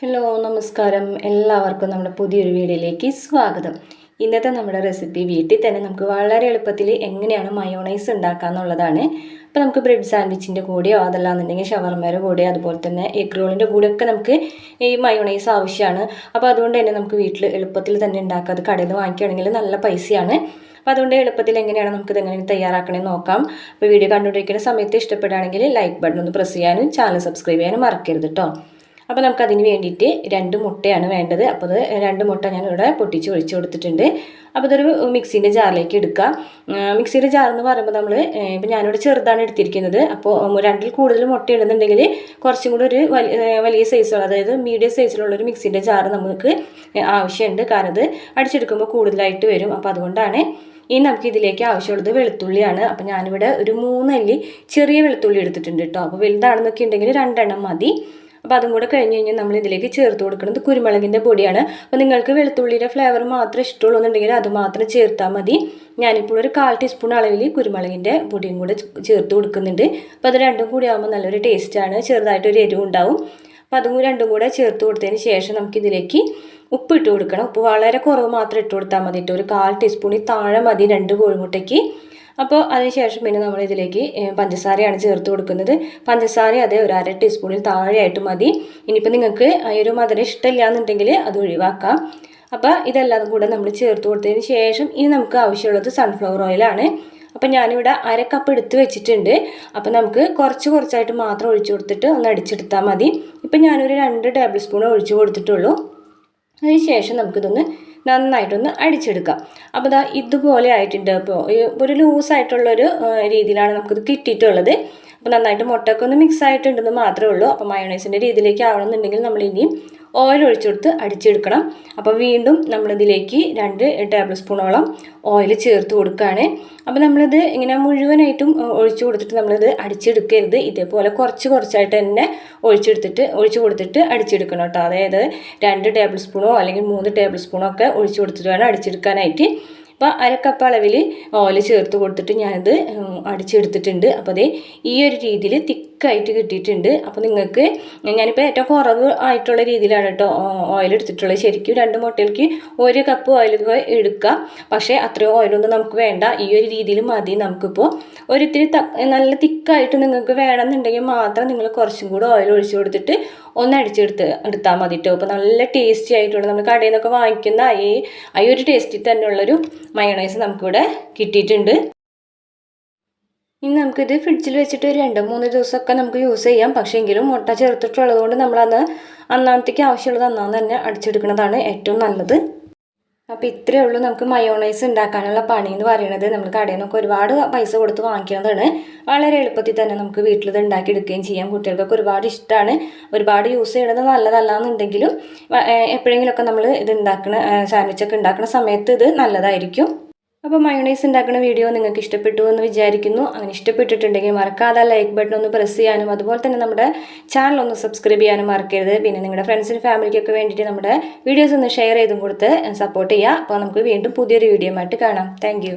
Hello നമസ്കാരം. എല്ലാവർക്കും നമ്മുടെ പുതിയൊരു വീഡിയോയിലേക്ക് സ്വാഗതം. ഇന്നത്തെ നമ്മുടെ റെസിപ്പി വീട്ടിൽ തന്നെ നമുക്ക് വളരെ എളുപ്പത്തിൽ എങ്ങനെയാണ് മയോണൈസ് ഉണ്ടാക്കുക എന്നുള്ളതാണ്. അപ്പോൾ നമുക്ക് ബ്രെഡ് സാൻഡ്വിച്ചിന്റെ കൂടെയോ അതല്ലാന്നുണ്ടെങ്കിൽ ഷവർമയുടെ കൂടെയോ അതുപോലെ തന്നെ എഗ് റോളിന്റെ കൂടെയൊക്കെ നമുക്ക് ഈ മയോണൈസ് ആവശ്യമാണ്. അപ്പോൾ അതുകൊണ്ട് തന്നെ നമുക്ക് വീട്ടിൽ എളുപ്പത്തിൽ തന്നെ ഉണ്ടാക്കുക അത് കടയിൽ നിന്ന് വാങ്ങിക്കുകയാണെങ്കിൽ നല്ല പൈസയാണ്. അപ്പോൾ അതുകൊണ്ട് എളുപ്പത്തിൽ എങ്ങനെയാണ് നമുക്കിത് എങ്ങനെ തയ്യാറാക്കണമെന്ന് നോക്കാം. അപ്പോൾ വീഡിയോ കണ്ടുകൊണ്ടിരിക്കുന്ന സമയത്ത് ഇഷ്ടപ്പെടുകയാണെങ്കിൽ ലൈക്ക് ബട്ടൺ ഒന്ന് പ്രസ് ചെയ്യാനും ചാനൽ സബ്സ്ക്രൈബ് ചെയ്യാനും മറക്കരുത് കേട്ടോ അപ്പോൾ നമുക്ക് അതിന് വേണ്ടിയിട്ട് രണ്ട് മുട്ടയാണ് വേണ്ടത്. അപ്പോൾ അത് രണ്ട് മുട്ട ഞാൻ ഇവിടെ പൊട്ടിച്ച് ഒഴിച്ചു കൊടുത്തിട്ടുണ്ട്. അപ്പോൾ ഇതൊരു മിക്സീന്റെ ജാറിലേക്ക് എടുക്കുക. മിക്സിയുടെ ജാർ എന്ന് പറയുമ്പോൾ നമ്മൾ ഇപ്പോൾ ഞാനിവിടെ ചെറുതാണ് എടുത്തിരിക്കുന്നത്. അപ്പോൾ രണ്ടിൽ കൂടുതൽ മുട്ട ഇടുന്നുണ്ടെങ്കിൽ കുറച്ചും കൂടി ഒരു വലിയ സൈസുള്ള അതായത് മീഡിയം സൈസിലുള്ള ഒരു മിക്സിന്റെ ജാർ നമുക്ക് ആവശ്യമുണ്ട്. കാരണം അത് അടിച്ചെടുക്കുമ്പോൾ കൂടുതലായിട്ട് വരും. അപ്പോൾ അതുകൊണ്ടാണ് ഇനി നമുക്ക് ഇതിലേക്ക് ആവശ്യമുള്ളത് വെളുത്തുള്ളിയാണ്. അപ്പോൾ ഞാനിവിടെ ഒരു മൂന്നല്ലി ചെറിയ വെളുത്തുള്ളി എടുത്തിട്ടുണ്ട് കേട്ടോ. അപ്പോൾ വലുതാണെന്നൊക്കെ ഉണ്ടെങ്കിൽ രണ്ടെണ്ണം മതി. അപ്പോൾ അതും കൂടെ കഴിഞ്ഞ് കഴിഞ്ഞാൽ നമ്മൾ ഇതിലേക്ക് ചേർത്ത് കൊടുക്കുന്നത് കുരുമുളകിന്റെ പൊടിയാണ്. അപ്പോൾ നിങ്ങൾക്ക് വെളുത്തുള്ളിയുടെ ഫ്ലേവർ മാത്രം ഇഷ്ടമുള്ളൂ എന്നുണ്ടെങ്കിൽ അത് മാത്രം ചേർത്താൽ മതി. ഞാനിപ്പോൾ ഒരു കാൽ ടീസ്പൂൺ അളവിൽ കുരുമുളകിന്റെ പൊടിയും കൂടെ ചേർത്ത് കൊടുക്കുന്നുണ്ട്. അപ്പോൾ അത് രണ്ടും കൂടി ആകുമ്പോൾ നല്ലൊരു ടേസ്റ്റാണ് ചെറുതായിട്ടൊരു എരിവ് ഉണ്ടാവും. അപ്പോൾ അതും രണ്ടും കൂടെ ചേർത്ത് കൊടുത്തതിന് ശേഷം നമുക്കിതിലേക്ക് ഉപ്പ് ഇട്ട് കൊടുക്കണം. ഉപ്പ് വളരെ കുറവ് മാത്രം ഇട്ട് കൊടുത്താൽ മതി ഒരു കാൽ ടീസ്പൂണിൽ താഴെ മതി രണ്ട് കോഴിമുട്ടയ്ക്ക്. അപ്പോൾ അതിനുശേഷം പിന്നെ നമ്മൾ ഇതിലേക്ക് പഞ്ചസാരയാണ് ചേർത്ത് കൊടുക്കുന്നത്. പഞ്ചസാര അതേ ഒരു അര ടീസ്പൂണിൽ താഴെയായിട്ട് മതി. ഇനിയിപ്പോൾ നിങ്ങൾക്ക് ഈ ഒരു മധുരം ഇഷ്ടമില്ല എന്നുണ്ടെങ്കിൽ അത് ഒഴിവാക്കാം. അപ്പോൾ ഇതെല്ലാം കൂടെ നമ്മൾ ചേർത്ത് കൊടുത്തതിന് ശേഷം ഇനി നമുക്ക് ആവശ്യമുള്ളത് സൺഫ്ലവർ ഓയിലാണ് അപ്പം ഞാനിവിടെ അര കപ്പ് എടുത്ത് വെച്ചിട്ടുണ്ട്. അപ്പം നമുക്ക് കുറച്ച് കുറച്ചായിട്ട് മാത്രം ഒഴിച്ചു കൊടുത്തിട്ട് ഒന്ന് അടിച്ചെടുത്താൽ മതി. ഇപ്പം ഞാനൊരു രണ്ട് ടേബിൾ സ്പൂൺ ഒഴിച്ചു കൊടുത്തിട്ടുള്ളൂ. അതിന് ശേഷം നമുക്കിതൊന്ന് നന്നായിട്ടൊന്ന് അടിച്ചെടുക്കാം. അപ്പോൾ ഇതാ ഇതുപോലെ ആയിട്ടുണ്ട്. അപ്പോൾ ഒരു ലൂസായിട്ടുള്ളൊരു രീതിയിലാണ് നമുക്കിത് കിട്ടിയിട്ടുള്ളത്. അപ്പോൾ നന്നായിട്ട് മുട്ടക്കൊന്ന് മിക്സ് ആയിട്ടുണ്ടെന്ന് മാത്രമേ ഉള്ളൂ. അപ്പോൾ മയോണൈസിന്റെ രീതിയിലേക്ക് ആവണമെന്നുണ്ടെങ്കിൽ നമ്മൾ ഇനിയും ഓയിൽ ഒഴിച്ചു കൊടുത്ത് അടിച്ചെടുക്കണം. അപ്പോൾ വീണ്ടും നമ്മളിതിലേക്ക് രണ്ട് ടേബിൾ സ്പൂണോളം ഓയിൽ ചേർത്ത് കൊടുക്കുകയാണ്. അപ്പോൾ നമ്മളിത് ഇങ്ങനെ മുഴുവനായിട്ടും ഒഴിച്ചു കൊടുത്തിട്ട് നമ്മളിത് അടിച്ചെടുക്കരുത്. ഇതേപോലെ കുറച്ച് കുറച്ചായിട്ട് തന്നെ ഒഴിച്ചെടുത്തിട്ട് ഒഴിച്ചു കൊടുത്തിട്ട് അടിച്ചെടുക്കണം കേട്ടോ. അതായത് രണ്ട് ടേബിൾ സ്പൂണോ അല്ലെങ്കിൽ മൂന്ന് ടേബിൾ സ്പൂണോ ഒക്കെ ഒഴിച്ചു കൊടുത്തിട്ട് വേണം അടിച്ചെടുക്കാനായിട്ട്. അപ്പോൾ അരക്കപ്പ് അളവിൽ ഓയിൽ ചേർത്ത് കൊടുത്തിട്ട് ഞാനിത് അടിച്ചെടുത്തിട്ടുണ്ട്. അപ്പോൾ അതേ ഈ ഒരു രീതിയിൽ തിക്കായിട്ട് കിട്ടിയിട്ടുണ്ട്. അപ്പോൾ നിങ്ങൾക്ക് ഞാനിപ്പോൾ ഏറ്റവും കുറവ് ആയിട്ടുള്ള രീതിയിലാണ് കേട്ടോ ഓയിൽ എടുത്തിട്ടുള്ളത്. ശരിക്കും രണ്ട് മുട്ടയിലേക്ക് ഒരു കപ്പ് ഓയിൽ എടുക്കുക പക്ഷേ അത്രയും ഓയിലൊന്നും നമുക്ക് വേണ്ട. ഈ ഒരു രീതിയിൽ മതി. നമുക്കിപ്പോൾ ഒരിത്തിരി നല്ല തിക്കായിട്ട് നിങ്ങൾക്ക് വേണമെന്നുണ്ടെങ്കിൽ മാത്രം നിങ്ങൾ കുറച്ചും കൂടെ ഓയിൽ ഒഴിച്ചു കൊടുത്തിട്ട് ഒന്ന് അടിച്ചെടുത്ത് എടുത്താൽ മതി കേട്ടോ അപ്പോൾ നല്ല ടേസ്റ്റി ആയിട്ടുള്ള നമ്മൾ കടയിൽ നിന്നൊക്കെ വാങ്ങിക്കുന്ന ഈ ഒരു ടേസ്റ്റിൽ തന്നെയുള്ളൊരു മയണൈസ് നമുക്കിവിടെ കിട്ടിയിട്ടുണ്ട്. ഇനി നമുക്കിത് ഫ്രിഡ്ജിൽ വെച്ചിട്ട് ഒരു രണ്ട് മൂന്ന് ദിവസമൊക്കെ നമുക്ക് യൂസ് ചെയ്യാം. പക്ഷേ എങ്കിലും മുട്ട ചേർത്തിട്ടുള്ളത് കൊണ്ട് നമ്മളന്ന് അന്നാമത്തേക്ക് ആവശ്യമുള്ളത് അന്നാന്ന് തന്നെ അടിച്ചെടുക്കുന്നതാണ് ഏറ്റവും നല്ലത്. അപ്പോൾ ഇത്രയേ ഉള്ളൂ നമുക്ക് മയോണൈസ് ഉണ്ടാക്കാനുള്ള പണി എന്ന് പറയുന്നത്. നമ്മൾ കടയിൽ നിന്നൊക്കെ ഒരുപാട് പൈസ കൊടുത്ത് വാങ്ങിക്കുന്നതാണ്. വളരെ എളുപ്പത്തിൽ തന്നെ നമുക്ക് വീട്ടിൽ ഇത് ഉണ്ടാക്കിയെടുക്കുകയും ചെയ്യാം. കുട്ടികൾക്കൊക്കെ ഒരുപാട് ഇഷ്ടമാണ്. ഒരുപാട് യൂസ് ചെയ്യണത് നല്ലതല്ല എന്നുണ്ടെങ്കിലും എപ്പോഴെങ്കിലുമൊക്കെ നമ്മൾ ഇത് ഉണ്ടാക്കുന്ന സാൻഡ്വിച്ചൊക്കെ ഉണ്ടാക്കുന്ന സമയത്ത് ഇത് നല്ലതായിരിക്കും. അപ്പോൾ മയോണൈസ് ഉണ്ടാക്കുന്ന വീഡിയോ നിങ്ങൾക്ക് ഇഷ്ടപ്പെട്ടു എന്ന് വിചാരിക്കുന്നു. അങ്ങനെ ഇഷ്ടപ്പെട്ടിട്ടുണ്ടെങ്കിൽ മറക്കാതെ ലൈക്ക് ബട്ടൺ ഒന്ന് പ്രസ് ചെയ്യാനും അതുപോലെ തന്നെ നമ്മുടെ ചാനൽ ഒന്ന് സബ്സ്ക്രൈബ് ചെയ്യാനും മറക്കരുത്. പിന്നെ നിങ്ങളുടെ ഫ്രണ്ട്സിനും ഫാമിലിക്കൊക്കെ വേണ്ടിയിട്ട് നമ്മുടെ വീഡിയോസ് ഒന്ന് ഷെയർ ചെയ്തും കൊടുത്ത് സപ്പോർട്ട് ചെയ്യുക അപ്പോൾ നമുക്ക് വീണ്ടും പുതിയൊരു വീഡിയോ ആയിട്ട് കാണാം. താങ്ക്